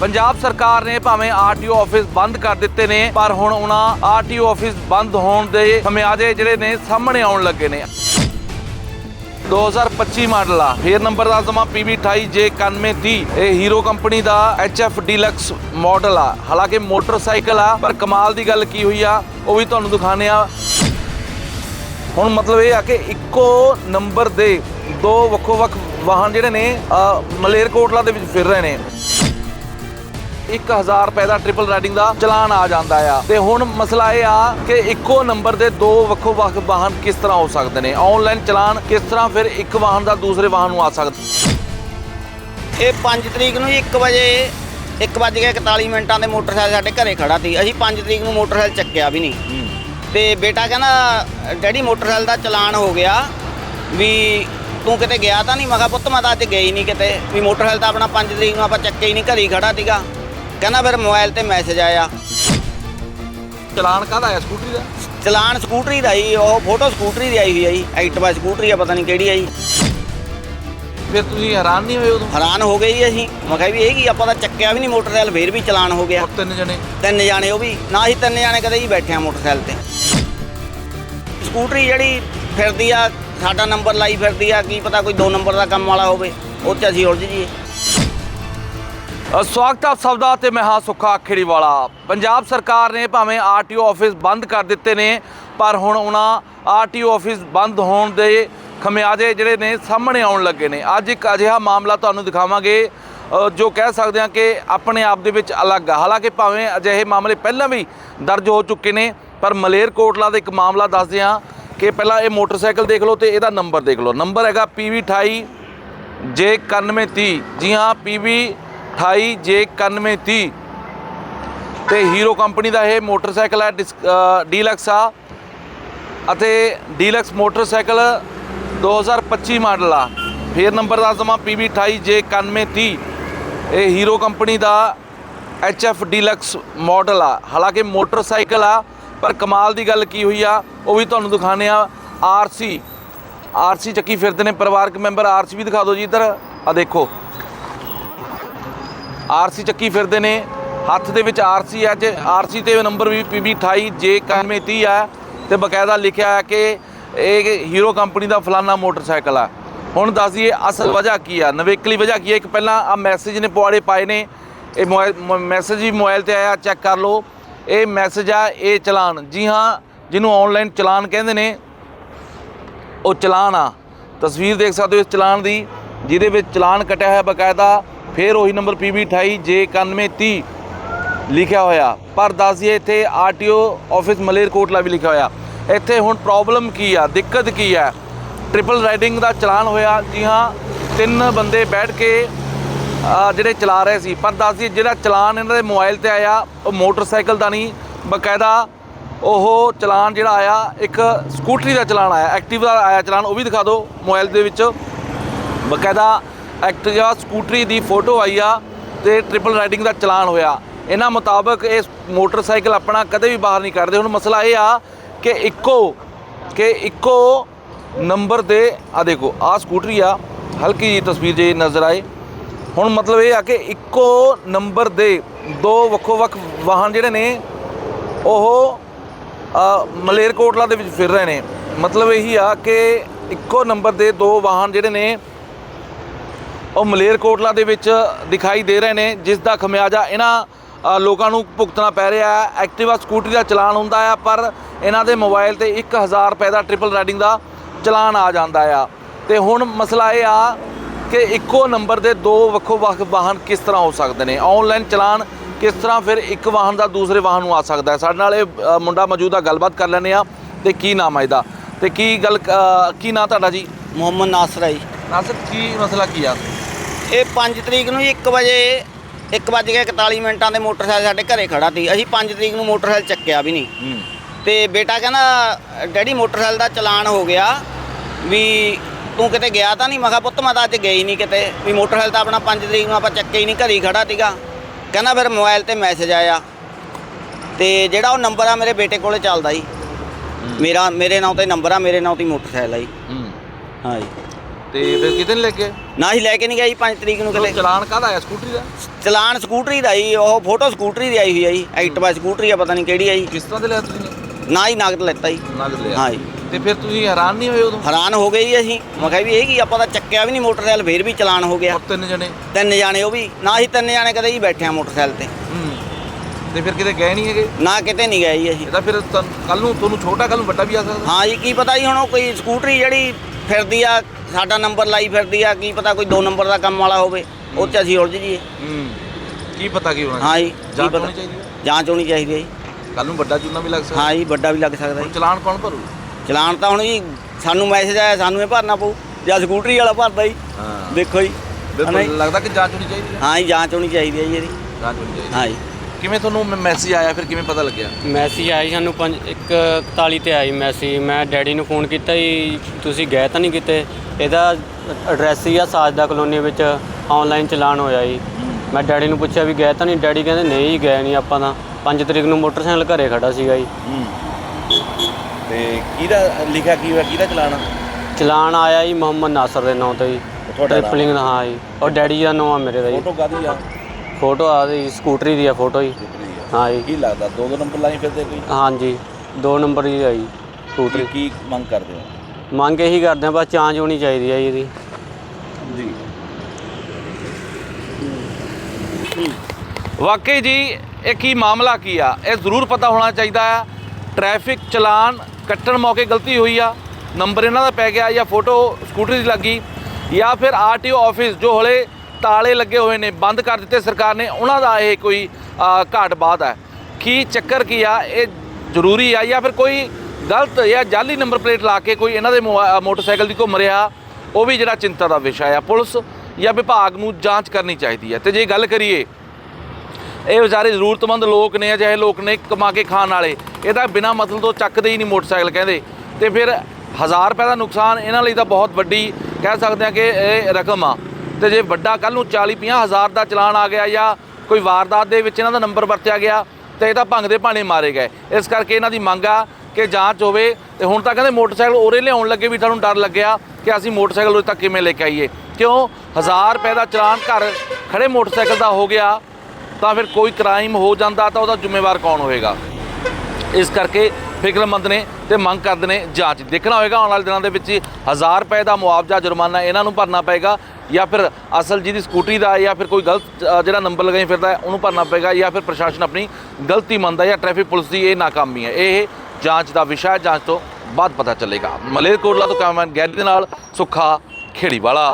ਪੰਜਾਬ ਸਰਕਾਰ ਨੇ ਭਾਵੇਂ ਆਰਟੀਓ ਆਫਿਸ ਬੰਦ ਕਰ ਦਿੱਤੇ ਨੇ, ਪਰ ਹੁਣ ਉਹਨਾਂ ਆਰਟੀਓ ਆਫਿਸ ਬੰਦ ਹੋਣ ਦੇ ਖਮਿਆਜੇ ਜਿਹੜੇ ਨੇ ਸਾਹਮਣੇ ਆਉਣ ਲੱਗੇ ਨੇ। 2025 ਮਾਡਲ ਆ। ਫੇਰ ਨੰਬਰ ਦਾ ਸਮਾਂ PB28J9130 ਇਹ ਹੀਰੋ ਕੰਪਨੀ ਦਾ HF ਡੀਲਕਸ ਮਾਡਲ ਆ। ਹਾਲਾਂਕਿ ਮੋਟਰਸਾਈਕਲ ਆ, ਪਰ ਕਮਾਲ ਦੀ ਗੱਲ ਕੀ ਹੋਈ ਆ, ਉਹ ਵੀ ਤੁਹਾਨੂੰ ਦਿਖਾਣੇ ਆ। ਹੁਣ ਮਤਲਬ ਇਹ ਆ ਕਿ ਇੱਕੋ ਨੰਬਰ ਦੇ ਦੋ ਵੱਖੋ ਵੱਖ ਵਾਹਨ ਜਿਹੜੇ ਨੇ ਮਲੇਰਕੋਟਲਾ ਦੇ ਵਿੱਚ ਫਿਰ ਰਹੇ ਨੇ। 1000 ਰੁਪਏ ਦਾ ਟ੍ਰਿਪਲ ਰਾਈਡਿੰਗ ਦਾ ਚਲਾਨ ਆ ਜਾਂਦਾ ਆ। ਤੇ ਹੁਣ ਮਸਲਾ ਇਹ ਆ ਕਿ ਇੱਕੋ ਨੰਬਰ ਦੇ ਦੋ ਵੱਖੋ ਵੱਖ ਵਾਹਨ ਕਿਸ ਤਰ੍ਹਾਂ ਹੋ ਸਕਦੇ ਨੇ? ਆਨਲਾਈਨ ਚਲਾਨ ਕਿਸ ਤਰ੍ਹਾਂ ਫਿਰ ਇੱਕ ਵਾਹਨ ਦਾ ਦੂਸਰੇ ਵਾਹਨ ਨੂੰ ਆ ਸਕਦਾ? ਇਹ 5 ਤਰੀਕ ਨੂੰ 1 ਵਜੇ 1 ਵਜ ਕੇ 41 ਮਿੰਟਾਂ ਦੇ ਮੋਟਰਸਾਈਕਲ ਸਾਡੇ ਘਰੇ ਖੜਾ ਸੀ। ਅਸੀਂ 5 ਤਰੀਕ ਨੂੰ ਮੋਟਰਸਾਈਕਲ ਚੱਕਿਆ ਵੀ ਨਹੀਂ। ਤੇ ਬੇਟਾ ਕਹਿੰਦਾ ਡੈਡੀ ਮੋਟਰਸਾਈਕਲ ਦਾ ਚਲਾਨ ਹੋ ਗਿਆ ਵੀ ਤੂੰ ਕਿਤੇ ਗਿਆ ਤਾਂ ਨਹੀਂ? ਮੈਂ ਕਿਹਾ ਪੁੱਤ ਮੈਂ ਤਾਂ ਅੱਜ ਹੀ ਨਹੀਂ ਕਿਤੇ। ਵੀ ਮੋਟਰਸਾਈਕਲ ਤਾਂ ਆਪਣਾ 5 ਤਰੀਕ ਨੂੰ ਆਪਾਂ ਚੱਕੇ ਹੀ ਨਹੀਂ ਘਰੇ ਖੜਾ ਸੀਗਾ। ਕਹਿੰਦਾ ਫਿਰ ਮੋਬਾਈਲ ਤੇ ਮੈਸੇਜ ਆਇਆ। ਚਲਾਨ ਕਾਹਦਾ ਹੈ ਸਕੂਟਰੀ ਦਾ? ਚਲਾਨ ਸਕੂਟਰੀ ਦਾ ਹੀ ਉਹ ਫੋਟੋ ਸਕੂਟਰੀ ਦੀ ਆਈ ਹੋਈ ਆ ਜੀ ਐਕਟਿਵਾ ਸਕੂਟਰੀ ਆ ਪਤਾ ਨਹੀਂ ਕਿਹੜੀ ਆ ਜੀ। ਫਿਰ ਤੁਸੀਂ ਹੈਰਾਨ ਨਹੀਂ ਹੋਏ ਉਦੋਂ? ਹੈਰਾਨ ਹੋ ਗਏ ਜੀ ਅਸੀਂ। ਮੈਂ ਕਿਹਾ ਵੀ ਇਹ ਕੀ ਆਪਾਂ ਤਾਂ ਚੱਕਿਆ ਵੀ ਨਹੀਂ ਮੋਟਰਸਾਈਕਲ ਫੇਰ ਵੀ ਚਲਾਨ ਹੋ ਗਿਆ। ਤਿੰਨ ਜਣੇ? ਤਿੰਨ ਜਾਣੇ ਉਹ ਵੀ ਨਾ ਹੀ ਤਿੰਨ ਜਾਣੇ ਕਦੇ ਹੀ ਬੈਠੇ ਆ ਮੋਟਰਸਾਈਕਲ ਤੇ। ਸਕੂਟਰੀ ਜਿਹੜੀ ਫਿਰਦੀ ਆ ਸਾਡਾ ਨੰਬਰ ਲਾਈ ਫਿਰਦੀ ਆ ਕੀ ਪਤਾ ਕੋਈ ਦੋ ਨੰਬਰ ਦਾ ਕੰਮ ਵਾਲਾ ਹੋਵੇ ਉਹ 'ਚ ਅਸੀਂ ਉਲਝ ਜੀਏ ਸਵਾਗਤ ਹੈ ਆਪ ਸਭ ਦਾ ਤੇ ਮੈਂ ਹਾਂ ਸੁੱਖਾ ਖੇੜੀ ਵਾਲਾ ਪੰਜਾਬ ਸਰਕਾਰ ਨੇ ਭਾਵੇਂ ਆਰਟੀਓ ਆਫਿਸ ਬੰਦ ਕਰ ਦਿੱਤੇ ਨੇ, ਪਰ ਹੁਣ ਉਹਨਾਂ ਆਰਟੀਓ ਆਫਿਸ ਬੰਦ ਹੋਣ ਦੇ ਖਮਿਆਜੇ ਜਿਹੜੇ ਨੇ ਸਾਹਮਣੇ ਆਉਣ ਲੱਗੇ ਨੇ। ਅੱਜ ਇੱਕ ਅਜਿਹਾ ਮਾਮਲਾ ਤੁਹਾਨੂੰ ਦਿਖਾਵਾਂਗੇ ਜੋ ਕਹਿ ਸਕਦੇ ਹਾਂ ਕਿ ਆਪਣੇ ਆਪ ਦੇ ਵਿੱਚ ਅਲੱਗ ਆ। ਹਾਲਾਂਕਿ ਭਾਵੇਂ ਅਜਿਹੇ ਮਾਮਲੇ ਪਹਿਲਾਂ ਵੀ ਦਰਜ ਹੋ ਚੁੱਕੇ ਨੇ, ਪਰ ਮਲੇਰਕੋਟਲਾ ਦਾ ਇੱਕ ਮਾਮਲਾ ਦੱਸਦੇ ਹਾਂ ਕਿ ਪਹਿਲਾਂ ਇਹ ਮੋਟਰਸਾਈਕਲ ਦੇਖ ਲਓ ਤੇ ਇਹਦਾ ਨੰਬਰ ਦੇਖ ਲਓ। ਨੰਬਰ ਹੈਗਾ PV28 ਜੇ 9130 ਜੀ ਹਾਂ PV 28 ਜੇ 9130 ਤੇ ਹੀਰੋ ਕੰਪਨੀ ਦਾ ਇਹ ਮੋਟਰਸਾਈਕਲ ਹੈ ਡਿਸ- ਅ, ਡੀਲਕਸ ਆ। ਅਤੇ ਡੀਲਕਸ ਮੋਟਰਸਾਈਕਲ 2025 ਮਾਡਲ ਆ। ਫੇਰ ਨੰਬਰ ਦਾ ਸਮਾਂ PB 28 ਜੇ 9130 ਇਹ ਹੀਰੋ ਕੰਪਨੀ ਦਾ HF ਡੀਲਕਸ ਮਾਡਲ ਆ। ਹਾਲਾਂਕਿ ਮੋਟਰਸਾਈਕਲ ਆ ਪਰ ਕਮਾਲ ਦੀ ਗੱਲ ਕੀ ਹੋਈ ਆ ਉਹ ਵੀ ਤੁਹਾਨੂੰ ਦਿਖਾਣੇ ਆ। RC RC ਚੱਕੀ ਫਿਰਦੇ ਨੇ ਪਰਿਵਾਰਕ ਮੈਂਬਰ RC ਵੀ ਦਿਖਾ ਦਿਓ ਜੀ ਇੱਧਰ। ਆ ਦੇਖੋ। ਆਰਸੀ ਚੱਕੀ ਫਿਰਦੇ ਨੇ। ਹੱਥ ਦੇ ਵਿੱਚ ਆਰਸੀ ਹੈ ਜੇ ਆਰਸੀ ਤੇ ਨੰਬਰ ਵੀ PB 28 ਜੇ 9130 ਆ ਤੇ ਬਕਾਇਦਾ ਲਿਖਿਆ ਹੈ ਕਿ ਇਹ ਹੀਰੋ ਕੰਪਨੀ ਦਾ ਫਲਾਨਾ ਮੋਟਰਸਾਈਕਲ ਆ। ਹੁਣ ਦੱਸ ਦਈਏ ਅਸਲ ਵਜ੍ਹਾ ਕੀ ਆ? ਨਵੇਕਲੀ ਵਜ੍ਹਾ ਕੀ ਹੈ ਇੱਕ ਪਹਿਲਾਂ ਆ ਮੈਸੇਜ ਨੇ ਪਵਾੜੇ ਪਾਏ ਨੇ। ਇਹ ਮੈਸੇਜ ਵੀ ਮੋਬਾਈਲ ਤੇ ਆਇਆ, ਚੈੱਕ ਕਰ ਲਓ। ਇਹ ਮੈਸੇਜ ਆ, ਇਹ ਚਲਾਨ। ਜੀ ਹਾਂ, ਜਿਹਨੂੰ ਆਨਲਾਈਨ ਚਲਾਨ ਕਹਿੰਦੇ ਨੇ, ਉਹ ਚਲਾਨ ਆ। ਤਸਵੀਰ ਦੇਖ ਸਕਦੇ ਹੋ ਇਸ ਚਲਾਨ ਦੀ, ਜਿਹਦੇ ਵਿੱਚ ਚਲਾਨ ਕਟਿਆ ਹੋਇਆ ਬਕਾਇਦਾ ਫਿਰ ਉਹੀ ਨੰਬਰ PB 28 ਜੇ 9130 ਲਿਖਿਆ ਹੋਇਆ। ਪਰ ਦੱਸ ਦਈਏ ਇੱਥੇ ਆਰਟੀਓ ਆਫਿਸ ਮਲੇਰਕੋਟਲਾ ਵੀ ਲਿਖਿਆ ਹੋਇਆ। ਇੱਥੇ ਹੁਣ ਪ੍ਰੋਬਲਮ ਕੀ ਆ? ਦਿੱਕਤ ਕੀ ਆ? ਟ੍ਰਿਪਲ ਰਾਈਡਿੰਗ ਦਾ ਚਲਾਨ ਹੋਇਆ। ਜੀ ਹਾਂ, ਤਿੰਨ ਬੰਦੇ ਬੈਠ ਕੇ ਜਿਹੜੇ ਚਲਾ ਰਹੇ ਸੀ। ਪਰ ਦੱਸ ਦਈਏ ਜਿਹੜਾ ਚਲਾਨ ਇਹਨਾਂ ਦੇ ਮੋਬਾਈਲ ਤੇ ਆਇਆ, ਉਹ ਮੋਟਰਸਾਈਕਲ ਦਾ ਨਹੀਂ। ਬਕਾਇਦਾ ਉਹ ਚਲਾਨ ਜਿਹੜਾ ਆਇਆ, ਇੱਕ ਸਕੂਟਰੀ ਦਾ ਚਲਾਨ ਆਇਆ। ਐਕਟਿਵ ਦਾ ਆਇਆ ਚਲਾਨ, ਉਹ ਵੀ ਦਿਖਾ ਦਿਓ ਮੋਬਾਈਲ ਦੇ ਵਿੱਚ। ਬਕਾਇਦਾ ਐਕਟਿਵਾ ਸਕੂਟਰੀ ਦੀ ਫੋਟੋ ਆਈ ਆ ਤੇ ਟ੍ਰਿਪਲ ਰਾਈਡਿੰਗ ਦਾ ਚਲਾਨ ਹੋਇਆ। ਇਹਨਾਂ ਮੁਤਾਬਕ ਇਹ ਮੋਟਰਸਾਈਕਲ ਆਪਣਾ ਕਦੇ ਵੀ ਬਾਹਰ ਨਹੀਂ ਕੱਢਦੇ। ਹੁਣ ਮਸਲਾ ਇਹ ਆ ਕਿ ਇੱਕੋ ਕਿ ਇੱਕੋ ਨੰਬਰ ਦੇ ਆ ਦੇਖੋ ਆ ਸਕੂਟਰੀ ਆ, ਹਲਕੀ ਜੀ ਤਸਵੀਰ ਜੇ ਨਜ਼ਰ ਆਏ। ਹੁਣ ਮਤਲਬ ਇਹ ਆ ਕਿ ਇੱਕੋ ਨੰਬਰ ਦੇ ਦੋ ਵੱਖੋ ਵੱਖ ਵਾਹਨ ਜਿਹੜੇ ਨੇ, ਉਹ ਮਲੇਰਕੋਟਲਾ ਦੇ ਵਿੱਚ ਫਿਰ ਰਹੇ ਨੇ। ਮਤਲਬ ਇਹੀ ਆ ਕਿ ਇੱਕੋ ਨੰਬਰ ਦੇ ਦੋ ਵਾਹਨ ਜਿਹੜੇ ਨੇ ਉਹ ਮਲੇਰਕੋਟਲਾ ਦੇ ਵਿੱਚ ਦਿਖਾਈ ਦੇ ਰਹੇ ਨੇ ਜਿਸ ਦਾ ਖਮਿਆਜਾ ਇਹਨਾਂ ਲੋਕਾਂ ਨੂੰ ਭੁਗਤਣਾ ਪੈ ਰਿਹਾ ਹੈ। ਐਕਟਿਵਾ ਸਕੂਟਰੀ ਦਾ ਚਲਾਨ ਹੁੰਦਾ ਆ ਪਰ ਇਹਨਾਂ ਦੇ ਮੋਬਾਈਲ ਤੇ 1000 ਰੁਪਏ ਦਾ ਟ੍ਰਿਪਲ ਰਾਈਡਿੰਗ ਦਾ ਚਲਾਨ ਆ ਜਾਂਦਾ ਆ। ਤੇ ਹੁਣ ਮਸਲਾ ਇਹ ਆ ਕਿ ਇੱਕੋ ਨੰਬਰ ਦੇ ਦੋ ਵੱਖੋ ਵੱਖ ਵਾਹਨ ਕਿਸ ਤਰ੍ਹਾਂ ਹੋ ਸਕਦੇ ਨੇ? ਆਨਲਾਈਨ ਚਲਾਨ ਕਿਸ ਤਰ੍ਹਾਂ ਫਿਰ ਇੱਕ ਵਾਹਨ ਦਾ ਦੂਸਰੇ ਵਾਹਨ ਨੂੰ ਆ ਸਕਦਾ ਹੈ? ਸਾਡੇ ਨਾਲ ਇਹ ਮੁੰਡਾ ਮੌਜੂਦ ਆ ਗੱਲਬਾਤ ਕਰ ਲੈਂਦੇ ਆ ਤੇ ਕੀ ਨਾਮ ਹੈ ਇਹਦਾ? ਤੇ ਕੀ ਗੱਲ ਕੀ ਨਾਂ ਤੁਹਾਡਾ ਜੀ? ਮੁਹੰਮਦ ਨਾਸਰ ਆ ਜੀ। ਨਾਸਰ ਕੀ ਮਸਲਾ ਕੀ ਆ? ਇਹ 5 ਤਰੀਕ ਨੂੰ 1 ਵਜੇ 1 ਵਜ ਕੇ 41 ਮਿੰਟਾਂ ਦੇ ਮੋਟਰਸਾਈਕਲ ਸਾਡੇ ਘਰੇ ਖੜਾ ਸੀ। ਅਸੀਂ 5 ਤਰੀਕ ਨੂੰ ਮੋਟਰਸਾਈਕਲ ਚੱਕਿਆ ਵੀ ਨਹੀਂ। ਤੇ ਬੇਟਾ ਕਹਿੰਦਾ ਡੈਡੀ ਮੋਟਰਸਾਈਕਲ ਦਾ ਚਲਾਨ ਹੋ ਗਿਆ। ਵੀ ਤੂੰ ਕਿਤੇ ਗਿਆ ਤਾਂ ਨਹੀਂ? ਮੈਂ ਕਿਹਾ ਪੁੱਤ ਮੈਂ ਤਾਂ ਅੱਜ ਹੀ ਨਹੀਂ ਕਿਤੇ। ਵੀ ਮੋਟਰਸਾਈਕਲ ਤਾਂ ਆਪਣਾ 5 ਤਰੀਕ ਨੂੰ ਆਪਾਂ ਚੱਕੇ ਹੀ ਨਹੀਂ ਘਰੇ ਖੜਾ ਸੀਗਾ। ਕਹਿੰਦਾ ਫਿਰ ਮੋਬਾਈਲ ਤੇ ਮੈਸੇਜ ਆਇਆ। ਤੇ ਜਿਹੜਾ ਉਹ ਨੰਬਰ ਆ ਮੇਰੇ ਬੇਟੇ ਕੋਲੇ ਚੱਲਦਾ ਜੀ। ਮੇਰਾ ਮੇਰੇ ਨਾਂ ਤੇ ਨੰਬਰ ਆ ਮੇਰੇ ਨਾਂ ਤੇ ਮੋਟਰਸਾਈਕਲ ਆ ਜੀ। ਹਾਂ ਜੀ। ਤੇ ਫਿਰ ਕਿਤੇ ਨਹੀਂ ਲੈ ਕੇ ਨਾ ਹੀ ਲੈ ਕੇ ਨਹੀਂ ਗਿਆ ਜੀ 5 ਤਰੀਕ ਨੂੰ ਕਿਤੇ ਚਲਾਨ ਕਾਹਦਾ ਆਇਆ? ਸਕੂਟਰੀ ਦਾ? ਚਲਾਨ ਸਕੂਟਰੀ ਦਾ ਜੀ ਉਹ ਫੋਟੋ ਸਕੂਟਰੀ ਦੀ ਆਈ ਹੋਈ ਆ ਜੀ ਐਕਟਿਵਾ ਸਕੂਟਰੀ ਆ ਪਤਾ ਨਹੀਂ ਕਿਹੜੀ ਆ ਜੀ। ਕਿਸ ਤਰ੍ਹਾਂ ਦੇ ਲਿਆ ਤੁਸੀਂ? ਨੇ ਨਾ ਹੀ ਨਗਦ ਲੈਤਾ ਜੀ। ਨਗਦ ਲਿਆ। ਹਾਂ ਜੀ। ਤੇ ਫਿਰ ਤੁਸੀਂ ਹੈਰਾਨ ਨਹੀਂ ਹੋਏ ਉਦੋਂ? ਹੈਰਾਨ ਹੋ ਗਏ ਜੀ ਅਸੀਂ। ਮੈਂ ਕਿਹਾ ਵੀ ਇਹ ਕੀ ਆਪਾਂ ਤਾਂ ਚੱਕਿਆ ਵੀ ਨਹੀਂ ਮੋਟਰਸਾਈਕਲ ਫੇਰ ਵੀ ਚਲਾਨ ਹੋ ਗਿਆ। ਔਰ ਤਿੰਨ ਜਣੇ? ਤਿੰਨ ਜਾਣੇ ਉਹ ਵੀ। ਨਾ ਹੀ ਤਿੰਨ ਜਾਣੇ ਕਦੇ ਜੀ ਬੈਠੇ ਆ ਮੋਟਰਸਾਈਕਲ ਤੇ। ਹੂੰ। ਤੇ ਫਿਰ ਕਿਤੇ ਗਏ ਨਹੀਂ ਹੈਗੇ? ਨਾ ਕਿਤੇ ਨਹੀਂ ਗਏ ਜੀ ਅਸੀਂ। ਇਹਦਾ ਫਿਰ ਕੱਲ ਨੂੰ ਤੁਹਾਨੂੰ ਛੋਟਾ ਕੱਲ ਨੂੰ ਵੱਡਾ ਵੀ ਆ ਸਕਦਾ। ਹਾਂ ਜੀ ਕੀ ਪਤਾ ਜੀ ਹੁਣ ਉਹ ਕੋਈ ਸਕੂਟਰੀ ਜਿਹੜੀ ਫਿਰਦੀ ਆ ਸਾਡਾ ਨੰਬਰ ਲਾਈ ਫਿਰਦੀ ਆ ਕੀ ਪਤਾ ਕੋਈ ਦੋ ਨੰਬਰ ਦਾ ਕੰਮ ਵਾਲਾ ਹੋਵੇ ਉਹ 'ਚ ਅਸੀਂ ਉਲਝ ਜੀਏ ਹੂੰ। ਕੀ ਪਤਾ ਕੀ ਹੋਣਾ। ਹਾਂ ਜੀ ਜਾਂਚ ਕੀ ਪਤਾ। ਹੋਣੀ ਚਾਹੀਦੀ ਹੈ? ਜਾਂਚ ਹੋਣੀ ਚਾਹੀਦੀ ਹੈ ਜੀ। ਕੱਲ ਨੂੰ ਵੱਡਾ ਚੂਨਾ ਵੀ ਲੱਗ ਸਕਦਾ। ਹਾਂ ਜੀ ਵੱਡਾ ਵੀ ਲੱਗ ਸਕਦਾ ਜੀ। ਚਲਾਨ ਕੌਣ ਭਰੂ? ਚਲਾਨ ਤਾਂ ਹੁਣ ਜੀ ਸਾਨੂੰ ਮੈਸੇਜ ਆਇਆ ਸਾਨੂੰ ਇਹ ਭਰਨਾ ਪਊ ਜਾਂ ਸਕੂਟਰੀ ਵਾਲਾ ਭਰਦਾ ਜੀ। ਹਾਂ। ਦੇਖੋ ਜੀ। ਲੱਗਦਾ ਕਿ ਜਾਂਚ ਹੋਣੀ ਚਾਹੀਦੀ ਹੈ। ਹਾਂ ਜੀ ਜਾਂਚ ਹੋਣੀ ਚਾਹੀਦੀ ਹੈ ਜੀ ਇਹਦੀ। ਜਾਂਚ ਹੋਣੀ ਚਾਹੀਦੀ ਹਾਂ ਜੀ। ਕਿਵੇਂ ਤੁਹਾਨੂੰ ਮੈਸੇਜ ਆਇਆ ਫਿਰ ਕਿਵੇਂ ਪਤਾ ਲੱਗਿਆ? ਮੈਸੇਜ ਆਈ ਸਾਨੂੰ 1:41 ਤੇ ਆਈ ਮੈਸੇਜ ਮੈਂ ਡੈਡੀ ਨੂੰ ਫੋਨ ਕੀਤਾ ਜੀ ਤੁਸੀਂ ਗਏ ਤਾਂ ਨਹੀਂ ਕਿਤੇ? ਇਹਦਾ ਐਡਰੈਸ ਹੀ ਆ ਸਾਜਦਾ ਕਲੋਨੀ ਵਿੱਚ ਆਨਲਾਈਨ ਚਲਾਨ ਹੋਇਆ ਜੀ। ਮੈਂ ਡੈਡੀ ਨੂੰ ਪੁੱਛਿਆ ਵੀ ਗਏ ਤਾਂ ਨਹੀਂ? ਡੈਡੀ ਕਹਿੰਦੇ ਨਹੀਂ ਗਏ ਨਹੀਂ ਆਪਾਂ ਤਾਂ। 5 ਤਰੀਕ ਨੂੰ ਮੋਟਰਸਾਈਕਲ ਘਰੇ ਖੜਾ ਸੀਗਾ ਜੀ। ਤੇ ਕਿਹਦਾ ਲਿਖਿਆ ਕੀ ਹੋਇਆ? ਕਿਹਦਾ ਚਲਾਨ? ਚਲਾਨ ਆਇਆ ਜੀ ਮੁਹੰਮਦ ਨਾਸਰ ਦੇ ਨਾਂ ਤੇ ਜੀ? ਟ੍ਰਿਪਲਿੰਗ ਦਾ ਹਾਂ ਜੀ। ਔਰ ਡੈਡੀ ਦਾ ਨਾਮ ਆ ਮੇਰੇ ਦਾ ਜੀ। ਫੋਟੋ ਕਾਦੀ ਆ? ਫੋਟੋ ਆ ਦੀ ਸਕੂਟਰੀ ਦੀ ਆ ਫੋਟੋ ਜੀ। ਹਾਂ ਜੀ। ਕੀ ਲੱਗਦਾ ਦੋ ਦੋ ਨੰਬਰ ਲਾਈ ਫਿਰਦੇ ਕੋਈ? ਹਾਂਜੀ ਦੋ ਨੰਬਰ ਦੀ ਆ ਜੀ ਸਕੂਟਰੀ। ਕੀ ਮੰਗ ਕਰਦੇ ਹੋ? ਮੰਗ ਇਹੀ ਕਰਦੇ ਆ ਬਸ ਚਾਂਜ ਹੋਣੀ ਚਾਹੀਦੀ ਹੈ ਜੀ ਇਹਦੀ। ਜੀ। ਵਾਕਈ ਜੀ ਇਹ ਕੀ ਮਾਮਲਾ ਕੀ ਆ? ਇਹ ਜ਼ਰੂਰ ਪਤਾ ਹੋਣਾ ਚਾਹੀਦਾ ਆ ਟ੍ਰੈਫਿਕ ਚਲਾਨ ਕੱਟਣ ਮੌਕੇ ਗਲਤੀ ਹੋਈ ਆ ਨੰਬਰ ਇਹਨਾਂ ਦਾ ਪੈ ਗਿਆ ਜਾਂ ਫੋਟੋ ਸਕੂਟਰੀ ਦੀ ਲੱਗੀ ਜਾਂ ਫਿਰ ਆਰਟੀਓ ਆਫਿਸ ਜੋ ਹਲੇ ਤਾਲੇ ਲੱਗੇ ਹੋਏ ਨੇ, ਬੰਦ ਕਰ ਦਿੱਤੇ ਸਰਕਾਰ ਨੇ, ਉਹਨਾਂ ਦਾ ਇਹ ਕੋਈ ਘਾਟ ਬਾਤ ਹੈ। ਕੀ ਚੱਕਰ ਕੀ ਆ, ਇਹ ਜ਼ਰੂਰੀ ਆ ਜਾਂ ਫਿਰ ਕੋਈ ਗਲਤ ਜਾਂ ਜਾਲੀ ਨੰਬਰ ਪਲੇਟ ਲਾ ਕੇ ਕੋਈ ਇਹਨਾਂ ਦੇ ਮੋਬਾ- ਮੋਟਰਸਾਈਕਲ ਦੀ ਘੁੰਮ ਰਿਹਾ, ਉਹ ਵੀ ਜਿਹੜਾ ਚਿੰਤਾ ਦਾ ਵਿਸ਼ਾ ਆ। ਪੁਲਿਸ ਜਾਂ ਵਿਭਾਗ ਨੂੰ ਜਾਂਚ ਕਰਨੀ ਚਾਹੀਦੀ ਹੈ। ਤੇ ਜੇ ਗੱਲ ਕਰੀਏ, ਇਹ ਵਿਚਾਰੇ ਜ਼ਰੂਰਤਮੰਦ ਲੋਕ ਨੇ, ਅਜਿਹੇ ਲੋਕ ਨੇ ਕਮਾ ਕੇ ਖਾਣ ਵਾਲੇ, ਇਹ ਤਾਂ ਬਿਨਾਂ ਮਤਲਬ ਤੋਂ ਚੱਕਦੇ ਹੀ ਨਹੀਂ ਮੋਟਰਸਾਈਕਲ ਕਹਿੰਦੇ। ਤੇ ਫਿਰ 1000 ਰੁਪਏ ਦਾ ਨੁਕਸਾਨ ਇਹਨਾਂ ਲਈ ਤਾਂ ਬਹੁਤ ਵੱਡੀ, ਕਹਿ ਸਕਦੇ ਆ ਕਿ ਇਹ ਰਕਮ ਆ। ਤੇ ਜੇ ਵੱਡਾ ਕੱਲ ਨੂੰ 40 50 ਹਜ਼ਾਰ ਦਾ ਚਲਾਨ ਆ ਗਿਆ ਜਾਂ ਕੋਈ ਵਾਰਦਾਤ ਦੇ ਵਿੱਚ ਇਹਨਾਂ ਦਾ ਨੰਬਰ ਵਰਤਿਆ ਗਿਆ, ਤੇ ਇਹ ਤਾਂ ਭੰਗ ਦੇ ਭਾਣੇ ਮਾਰੇ ਗਏ। ਇਸ ਕਰਕੇ ਇਹਨਾਂ ਦੀ ਮੰਗ ਆ ਕਿ ਜਾਂਚ ਹੋਵੇ ਤੇ ਹੁਣ ਤਾਂ ਕਹਿੰਦੇ ਮੋਟਰਸਾਈਕਲ ਉਰੇ ਲਿਆਉਣ ਲੱਗੇ ਵੀ ਤੁਹਾਨੂੰ ਡਰ ਲੱਗਿਆ ਕਿ ਅਸੀਂ ਮੋਟਰਸਾਈਕਲ ਉਰੇ ਤੱਕ ਕਿਵੇਂ ਲੈ ਕੇ ਆਈਏ। ਕਿਉਂ? 1000 ਰੁਪਏ ਦਾ ਚਲਾਨ ਘਰ ਖੜੇ ਮੋਟਰਸਾਈਕਲ ਦਾ ਹੋ ਗਿਆ, ਤਾਂ ਫਿਰ ਕੋਈ ਕ੍ਰਾਈਮ ਹੋ ਜਾਂਦਾ ਤਾਂ ਉਹਦਾ ਜ਼ਿੰਮੇਵਾਰ ਕੌਣ ਹੋਵੇਗਾ ਇਸ ਕਰਕੇ ਫਿਕਰਮੰਦ ਨੇ ਤੇ ਮੰਗ ਕਰਦੇ ਨੇ ਜਾਂਚ। ਦੇਖਣਾ ਹੋਏਗਾ ਆਉਣ ਵਾਲੇ ਦਿਨਾਂ ਦੇ ਵਿੱਚ 1000 ਰੁਪਏ ਦਾ ਮੁਆਵਜ਼ਾ ਜੁਰਮਾਨਾ ਇਹਨਾਂ ਨੂੰ ਭਰਨਾ ਪਏਗਾ। ਜਾਂ ਫਿਰ ਅਸਲ ਜਿਹਦੀ ਸਕੂਟਰੀ ਦਾ ਜਾਂ ਫਿਰ ਕੋਈ ਗਲਤ ਜਿਹੜਾ ਨੰਬਰ ਲਗਾਈ ਫਿਰਦਾ ਉਹਨੂੰ ਭਰਨਾ ਪਏਗਾ ਜਾਂ ਫਿਰ ਪ੍ਰਸ਼ਾਸਨ ਆਪਣੀ ਗਲਤੀ ਮੰਨਦਾ ਜਾਂ ਟ੍ਰੈਫਿਕ ਪੁਲਿਸ ਦੀ ਇਹ ਨਾਕਾਮੀ ਹੈ। ਇਹ ਜਾਂਚ ਦਾ ਵਿਸ਼ਾ ਹੈ, ਜਾਂਚ ਤੋਂ ਬਾਅਦ ਪਤਾ ਚੱਲੇਗਾ। ਮਲੇਰਕੋਟਲਾ ਤੋਂ ਕੈਮਰਾਮੈਨ ਗੈਰੀ ਦੇ ਨਾਲ ਸੁੱਖਾ ਖੇੜੀ ਵਾਲਾ